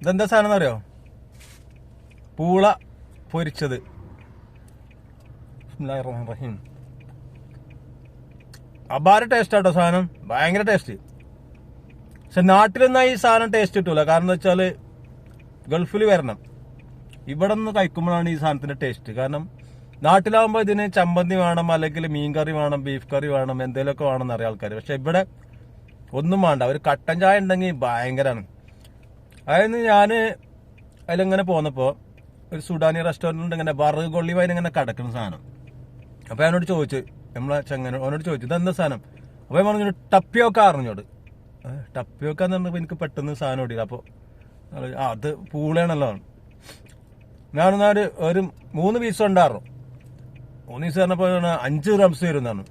ഇതെന്താ സാധനം എന്നറിയോ പൂള പൊരിച്ചത്. റഹീം അപാര ടേസ്റ്റ് ആട്ടോ സാധനം. ഭയങ്കര ടേസ്റ്റ്. പക്ഷെ നാട്ടിലൊന്നും ഈ സാധനം ടേസ്റ്റ് കിട്ടൂല. കാരണം വെച്ചാൽ ഗൾഫിൽ വരണം. ഇവിടെ നിന്ന് കഴിക്കുമ്പോഴാണ് ഈ സാധനത്തിന്റെ ടേസ്റ്റ് കാരണം നാട്ടിലാവുമ്പോൾ ഇതിന് ചമ്പന്തി വേണം അല്ലെങ്കിൽ മീൻ കറി വേണം ബീഫ് കറി വേണം എന്തെങ്കിലുമൊക്കെ വേണം അറിയാം ആൾക്കാർ പക്ഷെ ഇവിടെ ഒന്നും വേണ്ട. ഒരു കട്ടൻ ചായ ഉണ്ടെങ്കിൽ ഭയങ്കരമാണ് അതായത് ഞാൻ അതിലിങ്ങനെ പോന്നപ്പോൾ ഒരു സുഡാനി റെസ്റ്റോറന്റിൽ ഇങ്ങനെ വറുക് കൊള്ളി വൈൻ ഇങ്ങനെ കിടക്കുന്ന സാധനം. അപ്പോൾ അവനോട് ചോദിച്ചു നമ്മളെ ചെങ്ങനോട് അവനോട് ചോദിച്ചു ഇതെന്താ സാധനം? അപ്പോൾ പറഞ്ഞു ടപ്പിയൊക്കെ അറിഞ്ഞോട്. ടപ്പിയൊക്കെ എന്ന് പറഞ്ഞപ്പോൾ എനിക്ക് പെട്ടെന്ന് സാധനം ഓടിയില്ല. അപ്പോൾ അത് പൂളയാണല്ലോ. ഞാനെന്നാ ഒരു ഒരു മൂന്ന് പീസ് ഉണ്ടായിരുന്നു. മൂന്ന് പീസ് പറഞ്ഞപ്പോൾ അഞ്ച് റംസ് വരുന്നതാണ്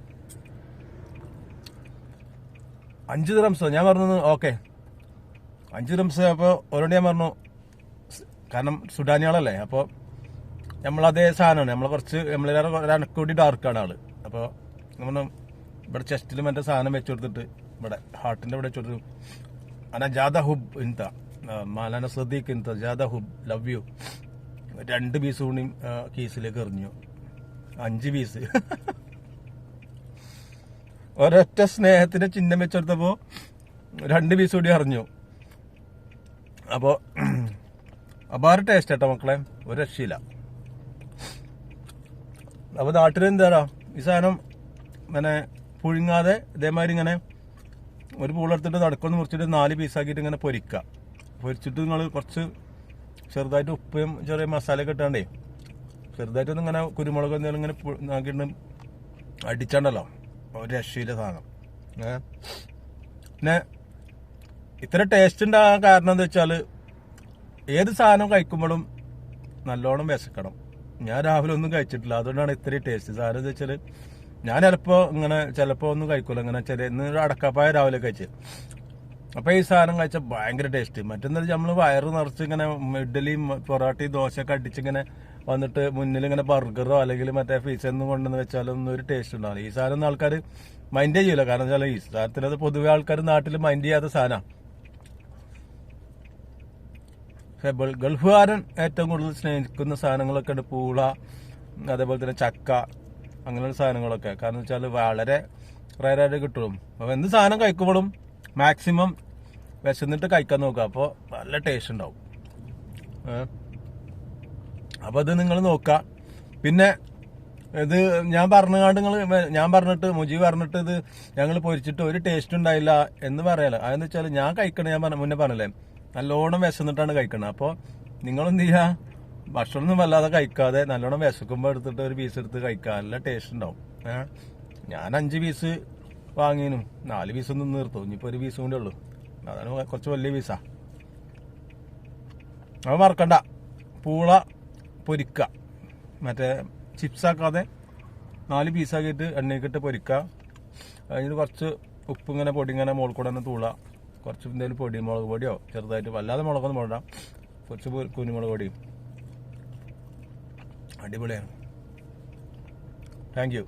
അഞ്ച് റംസ് ഞാൻ പറഞ്ഞത് ഓക്കെ. അഞ്ച് റംസ് അപ്പോൾ ഓരോട് ഞാൻ പറഞ്ഞു കാരണം സുഡാനിയാളല്ലേ അപ്പോൾ നമ്മളതേ സാധനമാണ് നമ്മൾ കുറച്ച് നമ്മളേറെ കൂടി ഡാർക്കാണ് ആൾ. അപ്പോൾ നമ്മൾ ഇവിടെ ചെസ്റ്റിലും എന്റെ സാധനം വെച്ച് കൊടുത്തിട്ട് ഇവിടെ ഹാർട്ടിന്റെ ഇവിടെ വെച്ച് കൊടുത്തു അന ജാദ ഹുബ് ഇന്ത മാലാന സദീഖ് ഇന്ത ജാദ ഹുബ് ലവ് യു രണ്ട് പീസ് കൂടി കീസിലേക്ക് എറിഞ്ഞു. അഞ്ച് പീസ് ഒരൊറ്റ സ്നേഹത്തിന്റെ ചിഹ്നം വെച്ചെടുത്തപ്പോ രണ്ട് പീസ് കൂടി അറിഞ്ഞു അപ്പോ അപാര ടേസ്റ്റ് കേട്ടോ മക്കളെ. ഒരു രക്ഷയില്ല. അപ്പോൾ നാട്ടിൽ എന്താ ഈ സാധനം ഇങ്ങനെ പുഴുങ്ങാതെ ഇതേമാതിരി ഇങ്ങനെ ഒരു പൂളെടുത്തിട്ട് നടക്കൊന്ന് മുറിച്ചിട്ട് നാല് പീസാക്കിയിട്ട് ഇങ്ങനെ പൊരിക്കുക പൊരിച്ചിട്ട് നിങ്ങൾ കുറച്ച് ചെറുതായിട്ട് ഉപ്പയും ചെറിയ മസാലയൊക്കെ ഇട്ടാണ്ടേ ചെറുതായിട്ടൊന്നും ഇങ്ങനെ കുരുമുളക് എന്തെങ്കിലും ഇങ്ങനെ ആക്കിയിട്ട് അടിച്ചാണ്ടല്ലോ. ഒരു രക്ഷയില്ല സാധനം. പിന്നെ ഇത്ര ടേസ്റ്റ് ഉണ്ടാകാൻ കാരണം എന്താ വെച്ചാൽ ഏത് സാധനം കഴിക്കുമ്പോഴും നല്ലോണം വിശക്കണം. ഞാൻ രാവിലെ ഒന്നും കഴിച്ചിട്ടില്ല. അതുകൊണ്ടാണ് ഇത്രയും ടേസ്റ്റ് സാധനം എന്താ വെച്ചാൽ ഞാൻ ചിലപ്പോൾ ഇങ്ങനെ ചിലപ്പോൾ ഒന്നും കഴിക്കൂല. ഇങ്ങനെ ചെറിയ ഇന്ന് അടക്കപ്പായ രാവിലെ കഴിച്ച്. അപ്പോൾ ഈ സാധനം കഴിച്ചാൽ ഭയങ്കര ടേസ്റ്റ് മറ്റെന്താ നമ്മൾ വയറ് നിറച്ച് ഇങ്ങനെ ഇഡ്ഡലിയും പൊറോട്ടയും ദോശയൊക്കെ അടിച്ചിങ്ങനെ വന്നിട്ട് മുന്നിൽ ഇങ്ങനെ ബർഗറോ അല്ലെങ്കിൽ മറ്റേ ഫീസൊന്നും കൊണ്ടുവന്ന് വെച്ചാലൊന്നും ഒരു ടേസ്റ്റ് ഉണ്ടാവില്ല. ഈ സാധനം ആൾക്കാർ മൈൻഡ് ചെയ്യില്ല കാരണം വെച്ചാൽ ഈ സാധനത്തിനത് പൊതുവെ ആൾക്കാർ നാട്ടിൽ മൈൻഡ് ചെയ്യാത്ത സാധനമാണ് പക്ഷെ ബൾ- ഗൾഫുകാരൻ ഏറ്റവും കൂടുതൽ സ്നേഹിക്കുന്ന സാധനങ്ങളൊക്കെ ഉണ്ട്. പൂള അതേപോലെ തന്നെ ചക്ക അങ്ങനെയുള്ള സാധനങ്ങളൊക്കെ. കാരണം വെച്ചാൽ വളരെ റയറായിട്ട് കിട്ടും. അപ്പോൾ എന്ത് സാധനം കഴിക്കുമ്പോഴും മാക്സിമം വിശന്നിട്ട് കഴിക്കാൻ നോക്കുക. അപ്പോൾ നല്ല ടേസ്റ്റ് ഉണ്ടാവും. അപ്പോൾ അത് നിങ്ങൾ നോക്കുക. പിന്നെ ഇത് ഞാൻ പറഞ്ഞുകൊണ്ട് നിങ്ങൾ ഞാൻ പറഞ്ഞിട്ട് മുജി പറഞ്ഞിട്ട് ഇത് ഞങ്ങൾ പൊരിച്ചിട്ട് ഒരു ടേസ്റ്റ് ഉണ്ടായില്ല എന്ന് പറയാലോ. അതെന്ന് വെച്ചാൽ ഞാൻ കഴിക്കണേ ഞാൻ മുന്നേ പറഞ്ഞല്ലേ? നല്ലോണം വിശന്നിട്ടാണ് കഴിക്കുന്നത് അപ്പോൾ നിങ്ങളെന്ത് ചെയ്യുക ഭക്ഷണമൊന്നും വല്ലാതെ കഴിക്കാതെ നല്ലോണം വിശക്കുമ്പോൾ എടുത്തിട്ട് ഒരു പീസ് എടുത്ത് കഴിക്കുക നല്ല ടേസ്റ്റ് ഉണ്ടാവും. ഞാൻ അഞ്ച് പീസ് വാങ്ങിനും. നാല് പീസ് ഒന്നും നിർത്തും. ഇനിയിപ്പോൾ ഒരു പീസ് കൂടെ ഉള്ളൂ. അതാണ് കുറച്ച് വലിയ പീസാ അത് മറക്കണ്ട. പൂള പൊരിക്കുക മറ്റേ ചിപ്സ് ആക്കാതെ നാല് പീസാക്കിയിട്ട് എണ്ണയ്ക്കിട്ട് പൊരിക്കുക അതിന് കുറച്ച് ഉപ്പ് ഇങ്ങനെ പൊടി ഇങ്ങനെ മുകളിൽ കൂടെ തന്നെ തൂള. കുറച്ച് എന്തെങ്കിലും പൊടി മുളക് പൊടിയോ ചെറുതായിട്ട് വല്ലാതെ മുളകൊന്നും പോടാം കുറച്ച് കുഞ്ഞുമുളക് പൊടിയും. അടിപൊളിയാണ്. Thank you